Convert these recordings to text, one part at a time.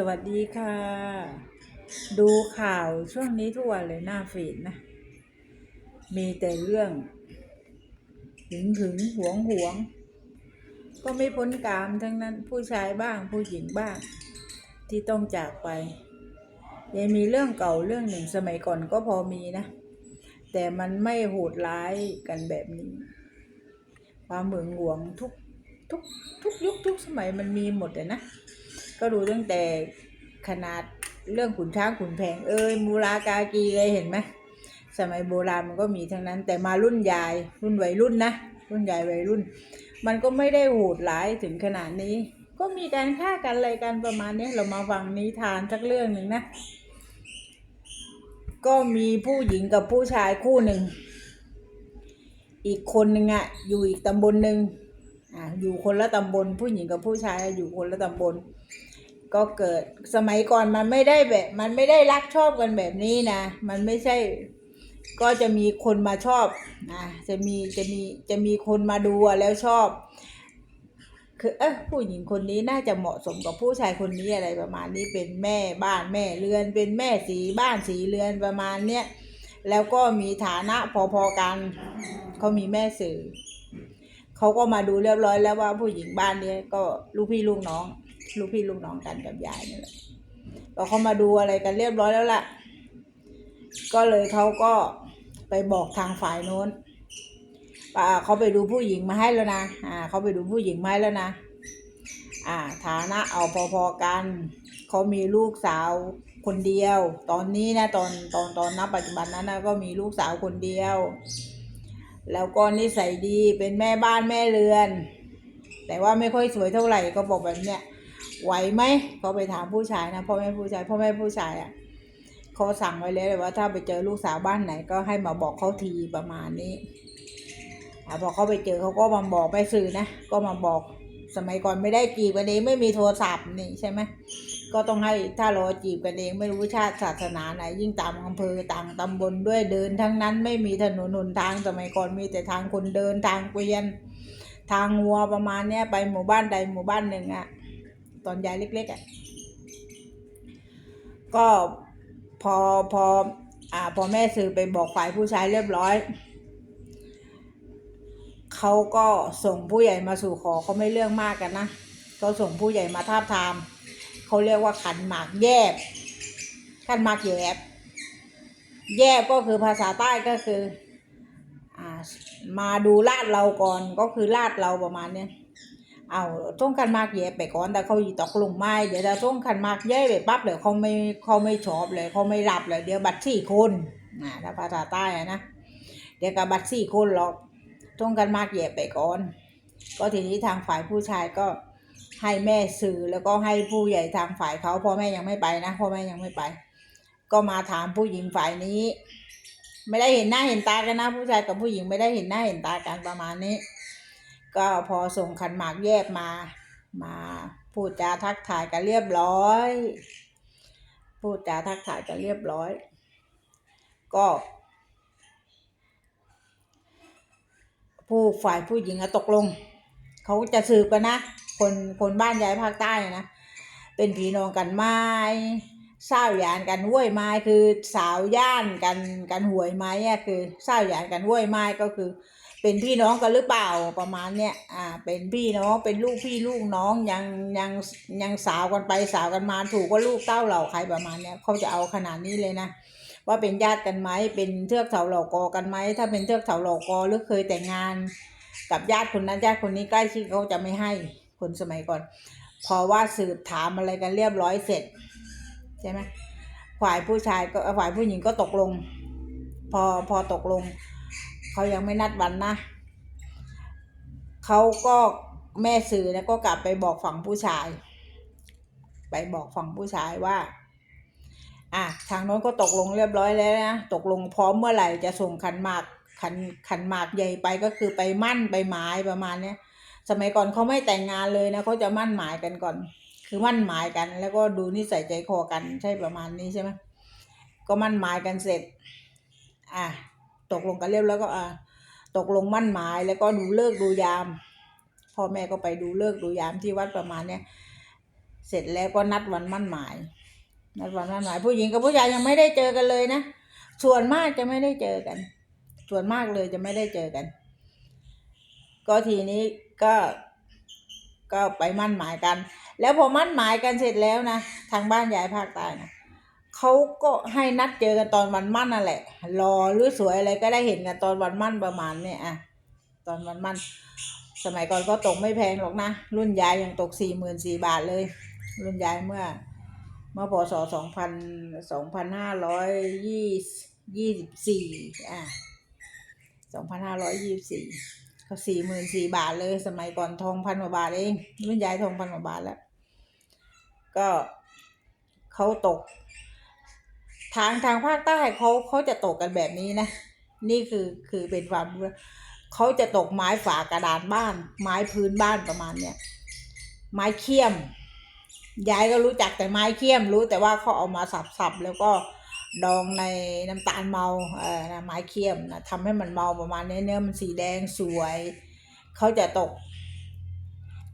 สวัสดีค่ะ ดูข่าวช่วงนี้ทุกวันเลยหน้าฟีดนะ มีแต่เรื่องหึงหึงหวงหวง ก็ไม่พ้นกามทั้งนั้นผู้ชายบ้างผู้หญิงบ้าง ที่ต้องจากไป ยังมีเรื่องเก่าเรื่องหนึ่งสมัยก่อนก็พอมีนะ แต่มันไม่โหดร้ายกันแบบนี้ ความหึงหวงทุกทุกทุกยุคทุกสมัยมันมีหมดเลยนะ ก็ดูตั้งแต่ขนาดเรื่องขุนช้างขุนแผงเอ้ยมูรากากีเลยเห็นไหมสมัยโบราณมันก็มีทั้งนั้น แต่มารุ่นยายรุ่นวัยรุ่นนะรุ่นยายวัยรุ่น มันก็ไม่ได้โหดร้ายถึงขนาดนี้ ก็มีการฆ่ากันอะไรกันประมาณนี้เรามาฟังนิทานสักเรื่องหนึ่งนะ ก็มีผู้หญิงกับผู้ชายคู่หนึ่ง อีกคนหนึ่งอะอยู่อีกตำบลหนึ่งอะอยู่คนละตำบล ผู้หญิงกับผู้ชายอยู่คนละตำบล ก็เกิดสมัยก่อนมันไม่ได้แบบ มันไม่ได้รักชอบกันแบบนี้นะ มันไม่ใช่ก็จะมีคนมาชอบนะจะมีจะมีจะมีคนมาดูแล้วชอบ คือเออผู้หญิงคนนี้น่าจะเหมาะสมกับผู้ชายคนนี้อะไรประมาณนี้เป็นแม่บ้านแม่เรือน เป็นแม่สีบ้านสีเรือนประมาณเนี้ยแล้วก็มีฐานะพอๆกันเขามีแม่สื่อเขาก็มาดูเรียบร้อยแล้วว่าผู้หญิงบ้านนี้ก็ลูกพี่ลูกน้อง ลูกพี่ลูกน้องกันกับยายนี่แหละก็เขามาดูอะไรกันเรียบร้อยแล้วล่ะ ก็เลยเขาก็ไปบอกทางฝ่ายโน้นว่าเขาไปดูผู้หญิงมาให้แล้วนะอ่าเขาไปดูผู้หญิงมาให้แล้วนะ อ่า ฐานะเอาพอๆกัน เขามีลูกสาวคนเดียว ตอนนี้นะตอนตอนตอนนับปัจจุบันนั้นนะก็มีลูกสาวคนเดียว แล้วก็นิสัยดีเป็นแม่บ้านแม่เรือน แต่ว่าไม่ค่อยสวยเท่าไหร่ก็บอกแบบเนี้ย ไหวไหมเขาไปถามผู้ชายนะพ่อแม่ผู้ชายพ่อแม่ผู้ชายอะเขาสั่งไว้แล้วเลยว่าถ้าไปเจอลูกสาวบ้านไหนก็ให้มาบอกเขาทีประมาณนี้อพอเขาไปเจอเขาก็มาบอกไปสื่อนะก็มาบอกสมัยก่อนไม่ได้จีบกันเองไม่มีโทรศัพท์นี่ใช่ไหมก็ต้องให้ถ้าเราจีบกันเองไม่รู้ชาติศาสนาไหน ยิ่งตามอำเภอต่างตำบลด้วยเดินทั้งนั้นไม่มีถนนหนทางสมัยก่อนมีแต่ทางคนเดินทางเกวียน ทางงัวประมาณเนี้ยไปหมู่บ้านใดหมู่บ้านหนึ่งอะ ตอนยายเล็กๆอะก็พอพออ่าพอแม่สื่อไปบอกฝ่ายผู้ชายเรียบร้อยเขาก็ส่งผู้ใหญ่มาสู่ขอเขาไม่เรื่องมากกันนะเขาส่งผู้ใหญ่มาทาบทามเขาเรียกว่าขันหมากแยบขันหมากแยบ แยบก็คือภาษาใต้ก็คืออ่ามาดูลาดเราก่อนก็คือลาดเราประมาณเนี้ย เอาต้องคันมากแย่ไปก่อนแต่เขาอีตกลงไม้เดี๋ยวจะต้องคันมากแย่ไปปั๊บเลยเขาไม่เขาไม่ชอบเลยเขาไม่รับเลยเดี๋ยวบัตรสี่คนอ่าถ้าภาษาใต้นะเดี๋ยวกับบัตรสี่คนหรอกต้องกันมากแย่ไปก่อน ก็ทีนี้ทางฝ่ายผู้ชายก็ให้แม่สื่อแล้วก็ให้ผู้ใหญ่ทางฝ่ายเขาพ่อแม่ยังไม่ไปนะพ่อแม่ยังไม่ไป ก็มาถามผู้หญิงฝ่ายนี้ ไม่ได้เห็นหน้าเห็นตากันนะ ผู้ชายกับผู้หญิงไม่ได้เห็นหน้าเห็นตากันประมาณนี้ ก็พอส่งขันหมากแยกมา มาพูดจาทักทายกันเรียบร้อย พูดจาทักทายกันเรียบร้อย ก็ ผู้ฝ่ายผู้หญิงอะตกลง เขาจะสืบกันนะ คนคนบ้านยายภาคใต้นะ เป็นพี่น้องกันไม้เศร้าหยานกันห้วยไม้คือสาวย่านกันกันหวยไม้อะคือเศร้าหยานกันห้วยไม้ก็คือ เป็นพี่น้องกันหรือเปล่าประมาณเนี้ยอ่า เป็นพี่น้องเป็นลูกพี่ลูกน้องยังยังยังสาวกันไปสาวกันมาถูกว่าลูกเต้าเหล่าใครประมาณเนี้ยเขาจะเอาขนาดนี้เลยนะว่าเป็นญาติกันไหมเป็นเทือกเสาเหล่ากอกันไหมถ้าเป็นเทือกเสาเหล่ากอหรือเคยแต่งงาน กับญาติคนนั้นญาติคนนี้ใกล้ชิดเขาจะไม่ให้คนสมัยก่อน พอว่าสืบถามอะไรกันเรียบร้อยเสร็จใช่ไหมฝ่ายผู้ชายก็ฝ่ายผู้หญิงก็ตกลง พอพอตกลง เขายังไม่นัดวันนะเขาก็แม่สื่อนี่ยก็กลับไปบอกฝั่งผู้ชาย ไปบอกฝั่งผู้ชายว่าอะทางโน้นก็ตกลงเรียบร้อยแล้วนะตกลงพร้อมเมื่อไหร่จะส่งขันหมากขันขันหมากใหญ่ไปก็คือไปมั่นไปหมายประมาณเนี้ยสมัยก่อนเขาไม่แต่งงานเลยนะเขาจะมั่นหมายกันก่อน คือมั่นหมายกัน แล้วก็ดูนิสัยใจคอกันใช่ประมาณนี้ใช่ไหมก็มั่นหมายกันเสร็จอะ ตกลงกันเรียบแล้วก็อะตกลงมั่นหมายแล้วก็ดูเลิกดูยามพ่อแม่ก็ไปดูเลิกดูยามที่วัดประมาณเนี้ยเสร็จแล้วก็นัดวันมั่นหมาย นัดวันมั่นหมาย ผู้หญิงกับผู้ชายยังไม่ได้เจอกันเลยนะส่วนมากจะไม่ได้เจอกัน ส่วนมากเลยจะไม่ได้เจอกัน ก็ทีนี้ก็ก็ไปมั่นหมายกัน แล้วพอมั่นหมายกันเสร็จแล้วนะทางบ้านยายภาคใต้นะ เขาก็ให้นัดเจอกันตอนวันมั่นนั่นแหละ รอหรือสวยอะไรก็ได้เห็นกันตอนวันมั่นประมาณเนี่ยอะตอนวันมั่น สมัยก่อนก็ตกไม่แพงหรอกนะ รุ่นยายยังตกสี่หมื่นสี่บาทเลย รุ่นยายเมื่อ เมื่อพศสองพันสองพันห้าร้อยยี่ยี่สิบสี่อะสองพันห้าร้อยยี่สิบสี่ก็สี่หมื่นสี่บาทเลย สมัยก่อนทองพันกว่าบาทเองรุ่นยายทองพันกว่าบาทแล้ว ก็เขาตก ทางทางภาคใต้เขาเขาจะตกกันแบบนี้นะ นี่คือคือเป็นความเขาจะตกไม้ฝากระดานบ้าน ไม้พื้นบ้านประมาณเนี้ยไม้เคี่ยมยายก็รู้จักแต่ไม้เคี่ยมรู้แต่ว่าเขาเอามาสับๆแล้วก็ดองในน้ำตาลเมาเออไม้เคี่ยมนะทำให้มันเมาประมาณนี้เนื้อมันสีแดงสวยเขาจะตก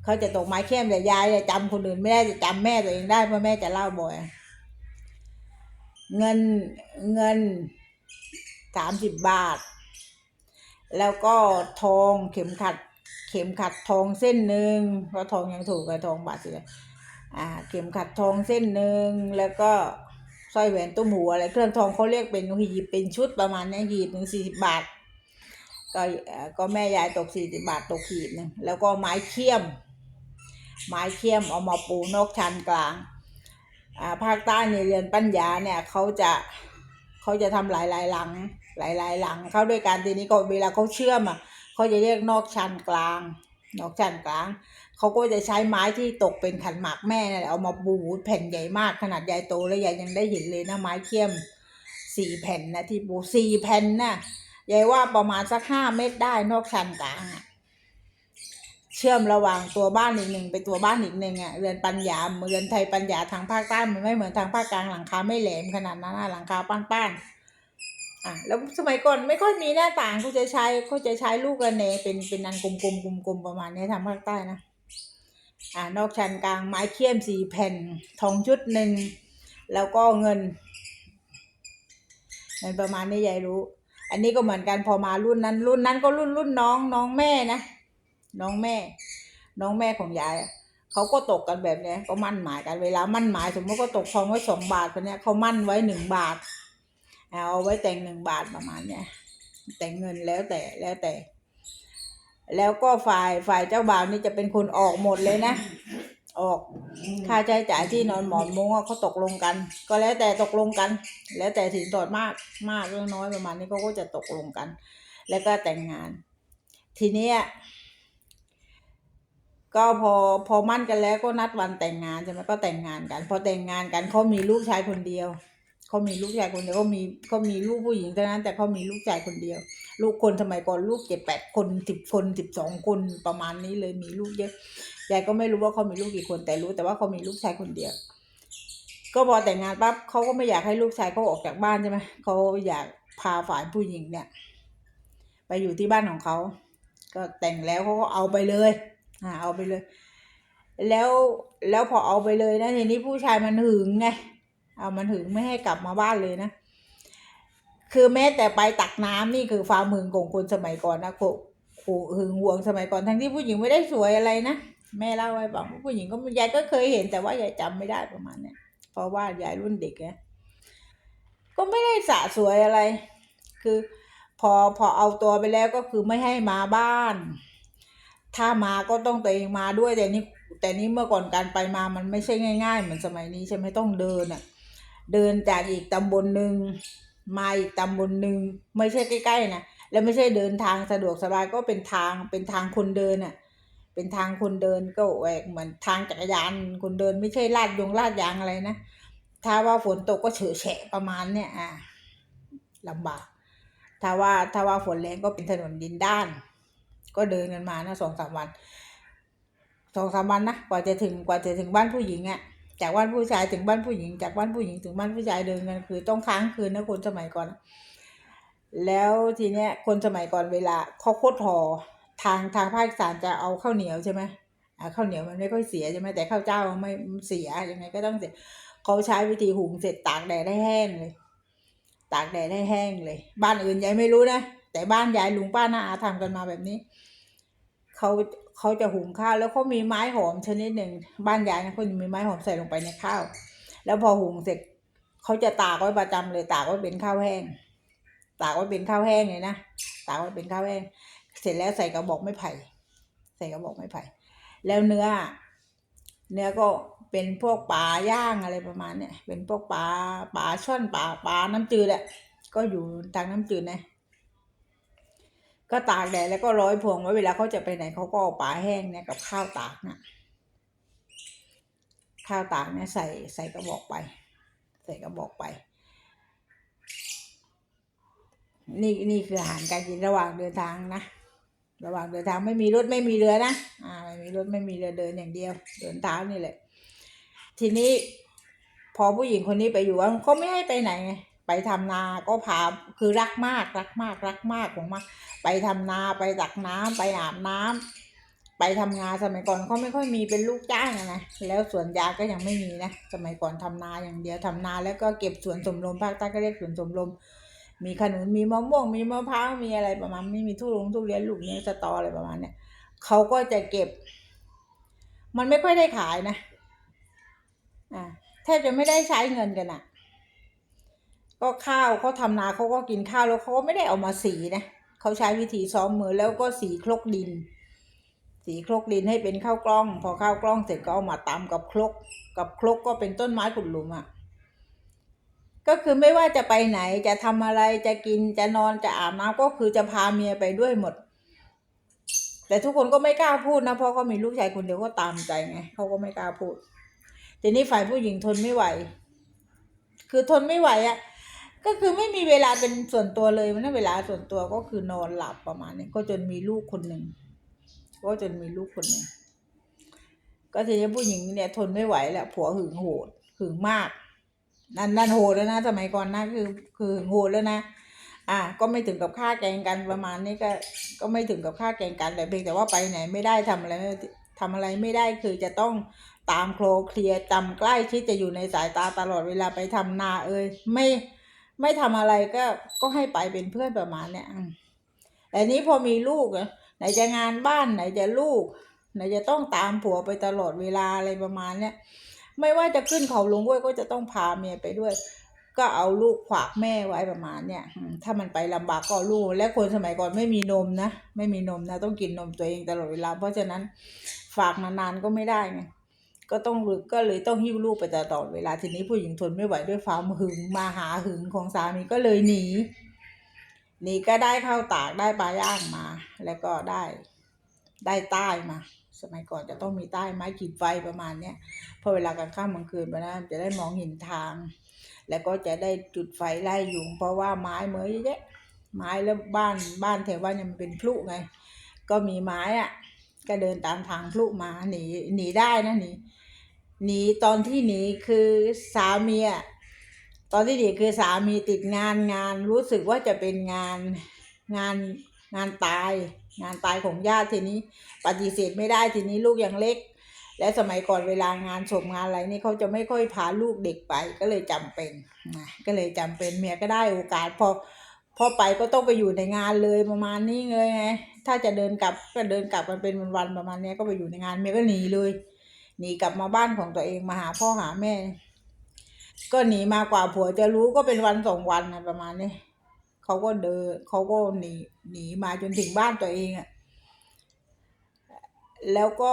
เขาจะตกไม้เคี่ยมแต่ยายเนี่ยจำคนอื่นไม่ได้จะจำแม่ตัวเองได้เพราะแม่จะเล่าบ่อย เงินเงินสามสิบบาท แล้วก็ทองเข็มขัด เข็มขัดทองเส้นหนึ่งเพราะทองยังถูกกับทองบาทสิอ่า เข็มขัดทองเส้นหนึ่งแล้วก็สร้อยแหวนตุ้มหูอะไรเครื่องทองเขาเรียกเป็นหีบเป็นชุดประมาณนี้หีบหนึ่งสี่สิบบาท ก็เออก็แม่ยายตกสี่สิบบาทตกหีบหนึ่งแล้วก็ไม้เคี่ยม ไม้เคี่ยมเอามาปูนอกชั้นกลาง ภาคใต้ในเรือนปัญญาเนี่ยเขาจะเขาจะทำหลายหลายหลัง หลายหลายหลัง เข้าด้วยกันทีนี้ก็เวลาเขาเชื่อมอะเขาจะเรียกนอกชั้นกลาง นอกชั้นกลางเขาก็จะใช้ไม้ที่ตกเป็นขันหมากแม่นั่นแหละเอามาปูแผ่นใหญ่มากขนาดใหญ่โตแล้วยายยังได้เห็นเลยนะไม้เคี่ยมสี่แผ่นนะที่ปูสี่แผ่นน่ะยายว่าประมาณสักห้าเมตรได้นอกชั้นกลางอะ ชื่อมระหว่างตัวบ้านอีกหนึ่งไปตัวบ้านอีกหนึ่งอะเรือนปัญญาเรือนไทยปัญญาทางภาคใต้มันไม่เหมือนทางภาคกลางหลังคาไม่แหลมขนาดนั้นหลังคาป้านๆอะแล้วสมัยก่อนไม่ค่อยมีหน้าต่างเขาจะใช้เขาจะใช้ลูกระเนเป็นเป็นอันกลมๆกลมๆประมาณนี้ทางภาคใต้นะอ่านอกชั้นกลางไม้เคี่ยมสี่แผ่นทองชุดหนึ่งแล้วก็เงินเงินประมาณนี้ยายรู้ อันนี้ก็เหมือนกันพอมารุ่นนั้น รุ่นนั้นก็รุ่นรุ่นน้องน้องแม่นะ น้องแม่ น้องแม่ของยายอะเขาก็ตกกันแบบเนี้ยก็มั่นหมายกันเวลามั่นหมาย สมมติก็ตกทองไว้สองบาทคนเนี้ยเขามั่นไว้หนึ่งบาทเอาไว้แต่งหนึ่งบาทประมาณเนี้ยแต่งเงินแล้วแต่แล้วแต่ แล้วก็ฝ่ายฝ่ายเจ้าบ่าวนี่จะเป็นคนออกหมดเลยนะ ออกค่าใช้จ่ายที่นอนหมอนมุ้งอะเขาตกลงกัน ก็แล้วแต่ตกลงกัน แล้วแต่สินสอดมากมากเรื่องน้อยประมาณนี้เขาก็จะตกลงกัน แล้วก็แต่งงาน ทีเนี้ย ก็พอพอมั่นกันแล้วก็นัดวันแต่งงานใช่ไหมก็แต่งงานกัน พอแต่งงานกันเขามีลูกชายคนเดียวเขามีลูกชายคนเดียวเขามีเขามีลูกผู้หญิงเท่านั้น แต่เขามีลูกชายคนเดียว ลูกคนสมัยก่อนลูกเจ็ดแปดคนสิบคนสิบสองคนประมาณนี้เลยมีลูกเยอะยายก็ไม่รู้ว่าเขามีลูกกี่คนแต่รู้แต่ว่าเขามีลูกชายคนเดียว ก็พอแต่งงานปั๊บเขาก็ไม่อยากให้ลูกชายเขาออกจากบ้านใช่ไหมเขาอยากพาฝ่ายผู้หญิงเนี่ย ไปอยู่ที่บ้านของเขา ก็แต่งแล้วเขาก็เอาไปเลย อ่าเอาไปเลย แล้วแล้วพอเอาไปเลยนะทีนี้ผู้ชายมันหึงไงเอามันหึงไม่ให้กลับมาบ้านเลยนะ คือแม้แต่ไปตักน้ำนี่คือความหึงของคนสมัยก่อนนะโขโขหึงหวงสมัยก่อนทั้งที่ผู้หญิงไม่ได้สวยอะไรนะแม่เล่าไว้บอกว่าผู้หญิงก็ยายก็เคยเห็นแต่ว่ายายจำไม่ได้ประมาณเนี้ยเพราะว่ายายรุ่นเด็กไงก็ไม่ได้สะสวยอะไร คือพอพอเอาตัวไปแล้วก็คือไม่ให้มาบ้าน ถ้ามาก็ต้องตัวเองมาด้วยแต่นี่แต่นี่เมื่อก่อนการไปมามันไม่ใช่ง่าย ๆ เหมือนสมัยนี้ใช่ไหมต้องเดินอะ่ะเดินจากอีกตำบลหนึ่งมาอีกตำบลหนึ่งไม่ใช่ใกล้ๆนะแล้วไม่ใช่เดินทางสะดวกสบายก็เป็นทางเป็นทางคนเดินอะ่ะเป็นทางคนเดินก็แหวกเหมือนทางจักรยานคนเดินไม่ใช่ลาดยงลาดยางอะไรนะถ้าว่าฝนตกก็เฉอะแฉะประมาณเนี่ยอะลำบากถ้าว่าถ้าว่าฝนแรงก็เป็นถนนดินด้าน ก็เดินกันมานะสองสามวันสองสามวันนะกว่าจะถึงกว่าจะถึงบ้านผู้หญิงอะ่ะจากบ้านผู้ชายถึงบ้านผู้หญิง จากบ้านผู้หญิงถึงบ้านผู้ชายเดินกันคือต้องค้างคืนนะคนสมัยก่อน แล้วทีเนี้ยคนสมัยก่อนเวลาเขาโคตรหอทางทางภาคอีสานจะเอาข้าวเหนียวใช่ไหมข้าวเหนียวมันไม่ค่อยเสียใช่ไหมแต่ข้าวเจ้ามันไม่เสียยังไงก็ต้องเสียเขาใช้วิธีหุงเสร็จตากแดดให้แห้งเลย ตากแดดให้แห้งเลย บ้านอื่นยายไม่รู้นะ แต่บ้านยายลุงป้าน้าอาทำกันมาแบบนี้เขาเขาจะหุงข้าวแล้วเขามีไม้หอมชนิดหนึ่งบ้านยายนะเขามีไม้หอมใส่ลงไปในข้าว แล้วพอหุงเสร็จเขาจะตากไว้ประจำเลยตากไว้เป็นข้าวแห้ง ตากไว้เป็นข้าวแห้งเลยนะตากไว้เป็นข้าวแห้ง เสร็จแล้วใส่กระบอกไม้ไผ่ ใส่กระบอกไม้ไผ่ แล้วเนื้อ เนื้อก็เป็นพวกปลาย่างอะไรประมาณเนี้ยเป็นพวกปลาปลาช่อนปลาปลาน้ำจืดแหละก็อยู่ทางน้ำจืดนะ ก็ตากแดดแล้วก็ร้อยพวงไว้เวลาเขาจะไปไหนเขาก็เอาปลาแห้งเนี่ยกับข้าวตากน่ะข้าวตากเนี่ยใส่ใส่กระบอกไป ใส่กระบอกไป นี่นี่คืออาหารการกินระหว่างเดินทางนะระหว่างเดินทางไม่มีรถไม่มีเรือนะอ่าไม่มีรถไม่มีเรือเดินอย่างเดียวเดินเท้านี่แหละ ทีนี้พอผู้หญิงคนนี้ไปอยู่ว่าเขาไม่ให้ไปไหน ไปทำนาก็พาคือรักมากรักมากรักมากของมาไปทำนาไปตักน้ำไปอาบน้ำไปทำงานสมัยก่อนเขาไม่ค่อยมีเป็นลูกจ้างนะแล้วสวนยางก็ยังไม่มีนะสมัยก่อนทำนาอย่างเดียวทำนาแล้วก็เก็บสวนสมรมภาคใต้ก็เรียกสวนสมรมมีขนุนมีมะม่วงมีมะพร้าวมีอะไรประมาณไม่มีทุลงทุเรียนลูกเนี้ยสตออะไรประมาณเนี้ยเขาก็จะเก็บ มันไม่ค่อยได้ขายนะอ่าแทบจะไม่ได้ใช้เงินกันอะ ก็ข้าวเขาทำนาเขาก็กินข้าวแล้วเขาก็ไม่ได้เอามาสีนะเขาใช้วิธีซ้อมมือแล้วก็สีครกดิน สีครกดินให้เป็นข้าวกล้อง พอข้าวกล้องเสร็จก็เอามาตำกับครกกับครกก็เป็นต้นไม้ขุดหลุมอะก็คือไม่ว่าจะไปไหนจะทำอะไรจะกินจะนอนจะอาบน้ำก็คือจะพาเมียไปด้วยหมด แต่ทุกคนก็ไม่กล้าพูดนะเพราะเขามีลูกชายคนเดียวก็ตามใจไงเขาก็ไม่กล้าพูดทีนี้ฝ่ายผู้หญิงทนไม่ไหว คือทนไม่ไหวอะ่ะ ก็คือไม่มีเวลาเป็นส่วนตัวเลยมันเวลาส่วนตัวก็คือนอนหลับประมาณนี้ก็จนมีลูกคนหนึ่งก็จนมีลูกคนหนึ่งก็ทีนี้ผู้หญิงเนี่ยทนไม่ไหวแหละผัวหึงโหดหึงมาก นั่นนั่นโหดแล้วนะสมัยก่อนนะคือคือโหดแล้วนะอะก็ไม่ถึงกับฆ่าแกงกันประมาณนี้ก็ก็ไม่ถึงกับฆ่าแกงกันแต่เพียงแต่ว่าไปไหนไม่ได้ทำอะไรทำอะไรไม่ได้คือจะต้องตามโคลเคลียร์จำใกล้ชิดจะอยู่ในสายตาตลอดเวลาไปทำนาเอ่ยไม่ ไม่ทำอะไรก็ก็ให้ไปเป็นเพื่อนประมาณเนี้ยแต่นี้พอมีลูกอะไหนจะงานบ้านไหนจะลูก ไหนจะต้องตามผัวไปตลอดเวลาอะไรประมาณเนี้ยไม่ว่าจะขึ้นเขาลงห้วยก็จะต้องพาเมียไปด้วย ก็เอาลูกขวากแม่ไว้ประมาณเนี่ยถ้ามันไปลำบากก็ลูก และคนสมัยก่อนไม่มีนมนะ ไม่มีนมนะ ต้องกินนมตัวเองตลอดเวลา เพราะฉะนั้นฝากนานๆก็ไม่ได้ไง ก็ต้องก็เลยต้องหิ้วลูกไปตลอดเวลาทีนี้ผู้หญิงทนไม่ไหวด้วยความหึงมาหาหึงของสามีก็เลยหนีหนีก็ได้ข้าวตากได้ปลาย่างมา แล้วก็ได้ได้ใต้มา สมัยก่อนจะต้องมีใต้ไม้ขีดไฟประมาณเนี้ยพอเวลากลางค่ำกลางคืนไปนะจะได้มองเห็นทาง แล้วก็จะได้จุดไฟไล่ยุงเพราะว่าไม้เมื่อเยอะแยะไม้แล้วบ้านบ้านแถวบ้านเนี่ยมันเป็นพลุไง ก็มีไม้อะ ก็เดินตามทางพลุมาหนีหนีได้นะหนีหนีตอนที่หนีคือสามีอะตอนที่หนีคือสามีติดงานงาน รู้สึกว่าจะเป็นงานงานงานตาย งานตายของญาติทีนี้ ปฏิเสธไม่ได้ทีนี้ลูกยังเล็ก และสมัยก่อนเวลางานศพงานอะไรนี่เขาจะไม่ค่อยพาลูกเด็กไปก็เลยจำเป็นนะก็เลยจำเป็นเมียก็ได้โอกาสพอพอไปก็ต้องไปอยู่ในงานเลยประมาณนี้เลยไง ถ้าจะเดินกลับก็เดินกลับมันเป็นวันๆประมาณนี้ก็ไปอยู่ในงานเมียก็หนีเลยหนีกลับมาบ้านของตัวเองมาหาพ่อหาแม่ ก็หนีมากว่าผัวจะรู้ก็เป็นวันสองวันนะประมาณนี้เขาก็เดินเขาก็หนีหนีมาจนถึงบ้านตัวเองอะแล้วก็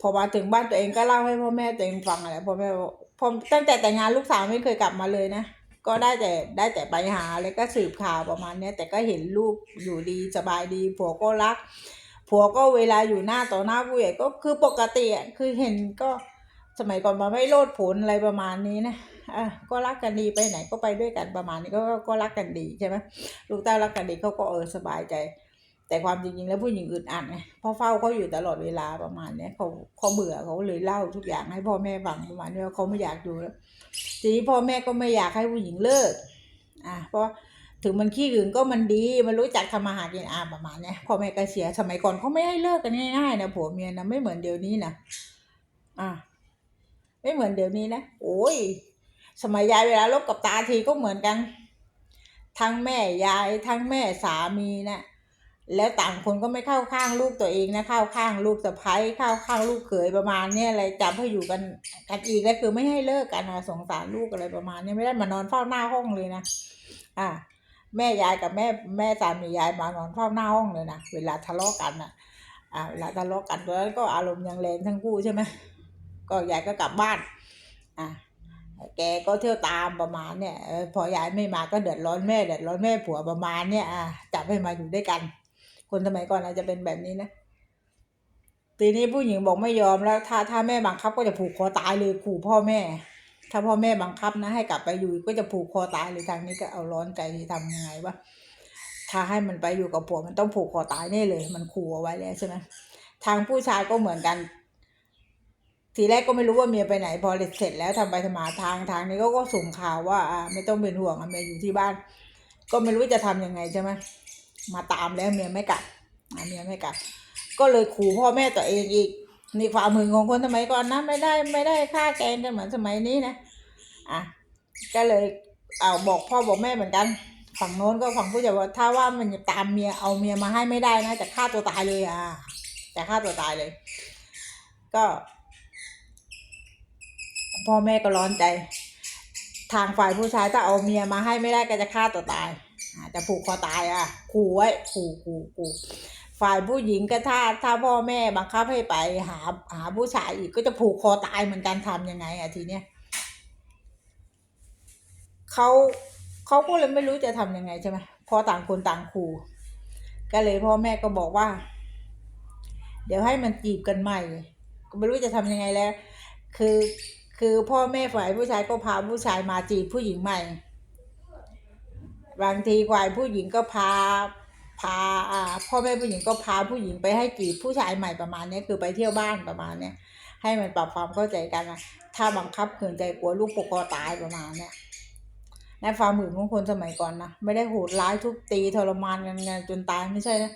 พอมาถึงบ้านตัวเองก็เล่าให้พ่อแม่ตัวเองฟังอะไรพ่อแม่บอกพอตั้งแต่แต่งงานลูกสาวไม่เคยกลับมาเลยนะ ก็ได้แต่ได้แต่ไปหาแล้วก็สืบข่าวประมาณเนี้ยแต่ก็เห็นลูกอยู่ดีสบายดีผัวก็รัก ผัวก็เวลาอยู่หน้าต่อหน้าผู้ใหญ่ก็คือปกติอะคือเห็นก็สมัยก่อนมาไม่โลดผลอะไรประมาณนี้นะอะก็รักกันดีไปไหนก็ไปด้วยกันประมาณนี้ก็ก็รักกันดีใช่ไหมลูกเต้ารักกันดีเขาก็เออสบายใจ แต่ความจริงๆแล้วผู้หญิงอึดอัดไงพ่อเฝ้าเขาอยู่ตลอดเวลาประมาณเนี้ยเขาเขาเบื่อเขาเลยเล่าทุกอย่างให้พ่อแม่ฟังประมาณนี้ว่าเขาไม่อยากดูแล้ว ทีนี้พ่อแม่ก็ไม่อยากให้ผู้หญิงเลิก อะเพราะถึงมันขี้หึงก็มันดีมันรู้จักทำมาหากินอาประมาณเนี้ยพ่อแม่ก็เสียสมัยก่อนเขาไม่ให้เลิกกันง่ายๆนะผัวเมียนะไม่เหมือนเดี๋ยวนี้นะอะไม่เหมือนเดี๋ยวนี้นะโอ้ยสมัยยายเวลาลบกับตาทีก็เหมือนกัน ทั้งแม่ยายทั้งแม่สามีนะ แล้วต่างคนก็ไม่เข้าข้างลูกตัวเองนะเข้าข้างลูกสะใภ้เข้าข้างลูกเขยประมาณเนี้ยอะไรจับให้อยู่กันกันอีกแล้วคือไม่ให้เลิกกันนะสงสารลูกอะไรประมาณเนี้ยไม่ได้มานอนเฝ้าหน้าห้องเลยนะอ่าแม่ยายกับแม่แม่สามียายมานอนเฝ้าหน้าห้องเลยนะเวลาทะเลาะกันอะอ่าเวลาทะเลาะกันแล้วก็อารมณ์ยังแรงทั้งคู่ใช่ไหมก็ยายก็กลับบ้านอ่าแกก็เที่ยวตามประมาณเนี่ยพอยายไม่มาก็เดือดร้อนแม่เดือดร้อนแม่ผัวประมาณเนี่ยอะจับให้มาอยู่ด้วยกัน คนสมัยก่อนอาจจะเป็นแบบนี้นะทีนี้ผู้หญิงบอกไม่ยอมแล้ว ถ้าถ้าแม่บังคับก็จะผูกคอตายเลยขู่พ่อแม่ ถ้าพ่อแม่บังคับนะ ให้กลับไปอยู่ก็จะผูกคอตายเลยทางนี้ก็เอาร้อนใจทำยังไงวะถ้าให้มันไปอยู่กับผัวมันต้องผูกคอตายแน่เลย มันขู่เอาไว้แล้วใช่ไหมทางผู้ชายก็เหมือนกัน ทีแรกก็ไม่รู้ว่าเมียไปไหน พอเสร็จแล้วทำไปทำมาทางทางนี้ก็ก็ส่งข่าวว่า อ่า ไม่ต้องเป็นห่วงอะเมียอยู่ที่บ้าน ก็ไม่รู้จะทำยังไงใช่ไหม มาตามแล้วเมียไม่กลับเมียไม่กลับ ก็เลยขู่พ่อแม่ตัวเองอีกนี่ความหึงของคนสมัยก่อนนะไม่ได้ไม่ได้ฆ่าแกงกันเหมือนสมัยนี้นะอะก็เลยเอาบอกพ่อบอกแม่เหมือนกัน ฝั่งโน้นก็ฝั่งผู้ใหญ่ว่าถ้าว่ามันจะตามเมียเอาเมียมาให้ไม่ได้นะจะฆ่าตัวตายเลยอะจะฆ่าตัวตายเลย ก็พ่อแม่ก็ร้อนใจ ทางฝ่ายผู้ชายถ้าเอาเมียมาให้ไม่ได้ก็จะฆ่าตัวตาย จะผูกคอตายอะขู่ไว้ขู่ขู่ขู่ฝ่ายผู้หญิงก็ถ้าถ้าพ่อแม่บังคับให้ไปหาหาผู้ชายอีกก็จะผูกคอตายเหมือนกันทำยังไงอะทีเนี้ยเขาเขาก็เลยไม่รู้จะทำยังไงใช่ไหมพอต่างคนต่างขู่ก็เลยพ่อแม่ก็บอกว่า เดี๋ยวให้มันจีบกันใหม่ ก็ไม่รู้จะทำยังไงแล้ว คือคือพ่อแม่ฝ่ายผู้ชายก็พาผู้ชายมาจีบผู้หญิงใหม่ บางทีฝ่ายผู้หญิงก็พาพาอ่าพ่อแม่ผู้หญิงก็พาผู้หญิงไปให้จีบผู้ชายใหม่ประมาณนี้คือไปเที่ยวบ้านประมาณนี้ให้มันปรับความเข้าใจกันนะถ้าบังคับขืนใจกลัวลูกปกคอตายประมาณนี้ในความหื่นของคนสมัยก่อนนะไม่ได้โหดร้ายทุบตีทรมานกันไงจนตายไม่ใช่นะ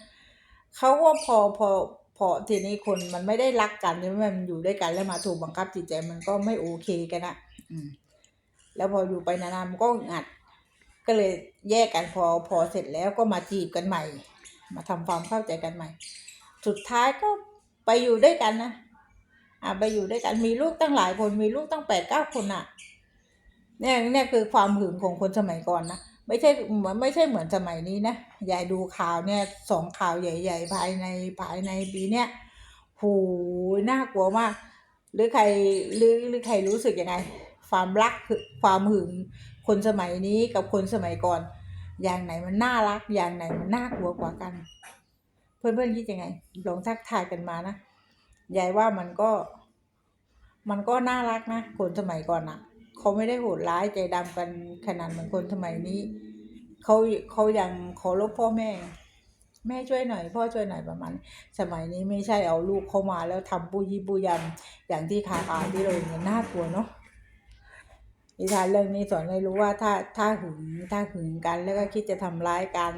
เขาก็พอพอพอทีนี้คนมันไม่ได้รักกันใช่ไหมมันอยู่ด้วยกันแล้วมาถูกบังคับจิตใจมันก็ไม่โอเคกันนะอืมแล้วพออยู่ไปนานๆมันก็งัด ก็เลยแยกกันพอพอเสร็จแล้วก็มาจีบกันใหม่ มาทำความเข้าใจกันใหม่ สุดท้ายก็ไปอยู่ด้วยกันนะอ่าไปอยู่ด้วยกันมีลูกตั้งหลายคนมีลูกตั้งแปดเก้าคนอะเนี่ยเนี่ยคือความหึงของคนสมัยก่อนนะไม่ใช่เหมือนไม่ใช่เหมือนสมัยนี้นะยายดูข่าวเนี่ยสองข่าวใหญ่ ๆ ภายในภายในปีเนี้ยหูน่ากลัวมาก หรือใครหรือหรือใครรู้สึกยังไง ความรักความหึง คนสมัยนี้กับคนสมัยก่อน อย่างไหนมันน่ารัก อย่างไหนมันน่ากลัวกว่ากัน เพื่อนๆคิดยังไงลองทักทายกันมานะยายว่ามันก็ มันก็น่ารักนะคนสมัยก่อนอะเขาไม่ได้โหดร้ายใจดำกันขนาดเหมือนคนสมัยนี้เขาเขายังเคารพพ่อแม่ แม่ช่วยหน่อย พ่อช่วยหน่อยประมาณสมัยนี้ไม่ใช่เอาลูกเข้ามาแล้วทำปุยปุยยำอย่างที่คาคาที่เราเห็นน่ากลัวเนาะ นิทานเรื่องนี้สอนให้รู้ว่าถ้าถ้าหึงถ้าหึงกัน แล้วก็คิดจะทำร้ายกัน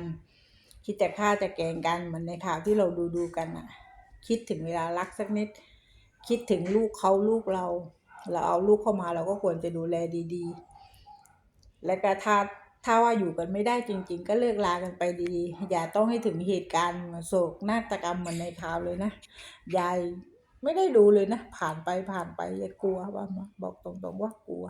คิดจะฆ่าจะแกงกันเหมือนในข่าวที่เราดูดูกันอะคิดถึงเวลารักสักนิด คิดถึงลูกเขาลูกเรา เราเอาลูกเข้ามาเราก็ควรจะดูแลดีๆ และก็ถ้าถ้าว่าอยู่กันไม่ได้จริง ๆ ก็เลิกลากันไปดีๆ อย่าต้องให้ถึงเหตุการณ์โศกนาฏกรรมเหมือนในข่าวเลยนะยายไม่ได้ดูเลยนะ ผ่านไปผ่านไปอย่ากลัวว่าบอกตรงๆว่ากลัว